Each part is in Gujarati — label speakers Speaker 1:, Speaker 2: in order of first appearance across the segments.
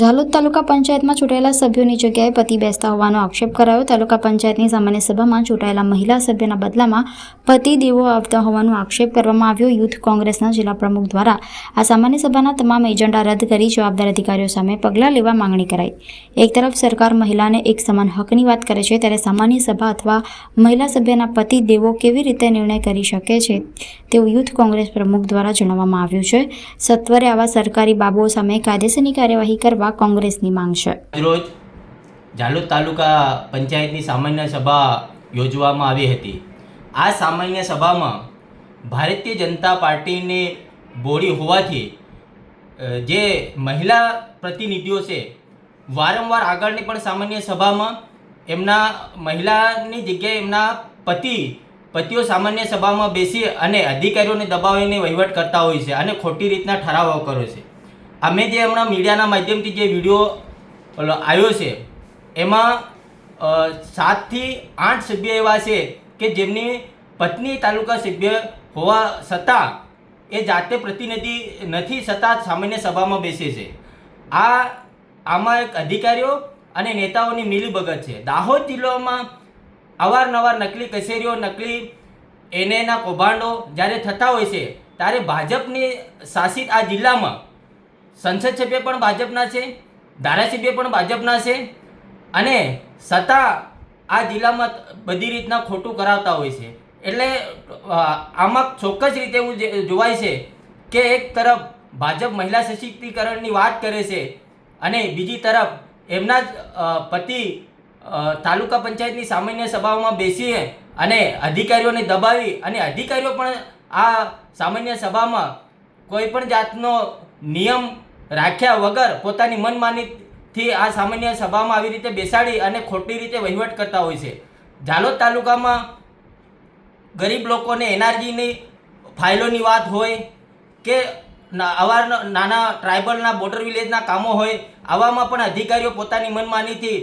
Speaker 1: ઝાલોદ તાલુકા પંચાયતમાં ચૂંટાયેલા સભ્યોની જગ્યાએ પતિ બેસતા હોવાનો આક્ષેપ કરાયો. તાલુકા પંચાયતની સામાન્ય સભામાં ચૂંટાયેલા મહિલા સભ્યના બદલામાં પતિ દેવો આવતા હોવાનો આક્ષેપ કરવામાં આવ્યો. યુથ કોંગ્રેસના જિલ્લા પ્રમુખ દ્વારા આ સામાન્ય સભાના તમામ એજન્ડા રદ કરી જવાબદાર અધિકારીઓ સામે પગલાં લેવા માંગણી કરાઈ. એક તરફ સરકાર મહિલાને એક સમાન હકની વાત કરે છે, ત્યારે સામાન્ય સભા અથવા મહિલા સભ્યના પતિ દેવો કેવી રીતે નિર્ણય કરી શકે છે, તેવું યુથ કોંગ્રેસ પ્રમુખ દ્વારા જણાવવામાં આવ્યું છે. સત્વરે આવા સરકારી બાબુઓ સામે કાયદેસરની કાર્યવાહી કરવા કોંગ્રેસની માંગ છે.
Speaker 2: રોજ ઝાલોદ તાલુકા પંચાયતની સામાન્ય સભા યોજવામાં આવી હતી. આ સામાન્ય સભામાં ભારતીય જનતા પાર્ટીની બોડી હોવાથી જે મહિલા પ્રતિનિધિઓ છે, વારંવાર આગળની પણ સામાન્ય સભામાં એમના મહિલાની જગ્યાએ એમના પતિ, પતિઓ સામાન્ય સભામાં બેસી અને અધિકારીઓને દબાવીને વહીવટ કરતા હોય છે અને ખોટી રીતના ઠરાવો કરે છે. અમે જે હમણાં મીડિયાના માધ્યમથી જે વીડિયો આવ્યો છે, એમાં સાતથી આઠ સભ્ય એવા છે કે જેમની પત્ની તાલુકા સભ્ય હોવા છતાં એ જાતે પ્રતિનિધિ નથી છતાં સામાન્ય સભામાં બેસે છે. આ, આમાં એક અધિકારીઓ અને નેતાઓની મિલીભગત છે. દાહોદ જિલ્લામાં અવારનવાર નકલી કચેરીઓ, નકલી એનેના કૌભાંડો જ્યારે થતા હોય છે, ત્યારે ભાજપની શાસિત આ જિલ્લામાં સંસદ સભ્ય પણ ભાજપના છે, ધારાસભ્ય પણ ભાજપના છે અને છતાં આ જિલ્લામાં બધી રીતના ખોટું કરાવતા હોય છે. એટલે આમાં ચોક્કસ રીતે એવું જોવાય છે કે એક તરફ ભાજપ મહિલા સશક્તિકરણની વાત કરે છે અને બીજી તરફ એમના જ પતિ તાલુકા પંચાયતની સામાન્ય સભાઓમાં બેસી અને અધિકારીઓને દબાવી અને અધિકારીઓ પણ આ સામાન્ય સભામાં કોઈ પણ જાતનો નિયમ રાખ્યા વગર પોતાની મનમાનીથી આ સામાન્ય સભામાં આવી રીતે બેસાડી અને ખોટી રીતે વહીવટ કરતા હોય છે. ઝાલોદ તાલુકામાં ગરીબ લોકોને એનઆરજીની ફાઇલોની વાત હોય કે અવાર નાના ટ્રાઇબલના બોર્ડર વિલેજના કામો હોય, આવામાં પણ અધિકારીઓ પોતાની મનમાનીથી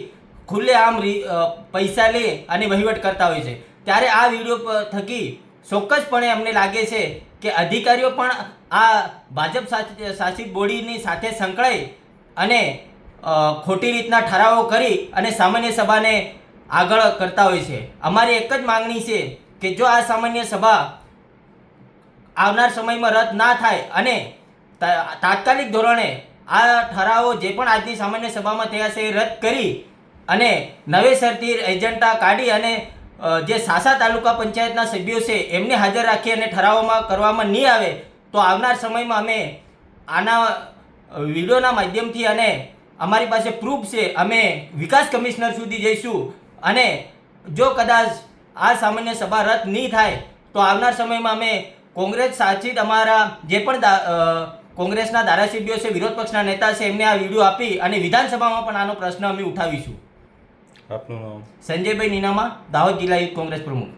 Speaker 2: ખુલ્લેઆમ રી- પૈસા લે અને વહીવટ કરતા હોય છે. ત્યારે આ વીડિયો થકી ચોક્કસપણે અમને લાગે છે કે અધિકારીઓ પણ આ ભાજપ શાસિત- બોડીની સાથે સંકળાઈ અને ખોટી રીતના ઠરાવો કરી અને સામાન્ય સભાને આગળ કરતા હોય છે. અમારી એક જ માંગણી છે કે જો આ સામાન્ય સભા આવનાર સમયમાં રદ ના થાય અને તાત્કાલિક ધોરણે આ ઠરાવો જે પણ આજની સામાન્ય સભામાં થયા છે એ રદ કરી અને નવેસરથી એજન્ટા કાઢી અને જે સાસા તાલુકા પંચાયતના સભ્યો છે, એમને હાજર રાખી અને ઠરાવમાં કરવામાં નહીં આવે, તો આવનાર સમયમાં અમે આના વિડીયોના માધ્યમથી અને અમારી પાસે પ્રૂફ છે, અમે વિકાસ કમિશનર સુધી જઈશું અને જો કદાચ આ સામાન્ય સભા રદ નહીં થાય, તો આવનાર સમયમાં અમે કોંગ્રેસ સાચી અમારા જે પણ કોંગ્રેસના ધારાસભ્યો છે, વિરોધ પક્ષના નેતા છે, એમને આ વીડિયો આપી અને વિધાનસભામાં પણ આનો પ્રશ્ન અમે ઉઠાવીશું.
Speaker 3: આપનું નામ?
Speaker 2: સંજયભાઈ નીનામા દાહોદ જિલ્લા યુથ કોંગ્રેસ પ્રમુખ.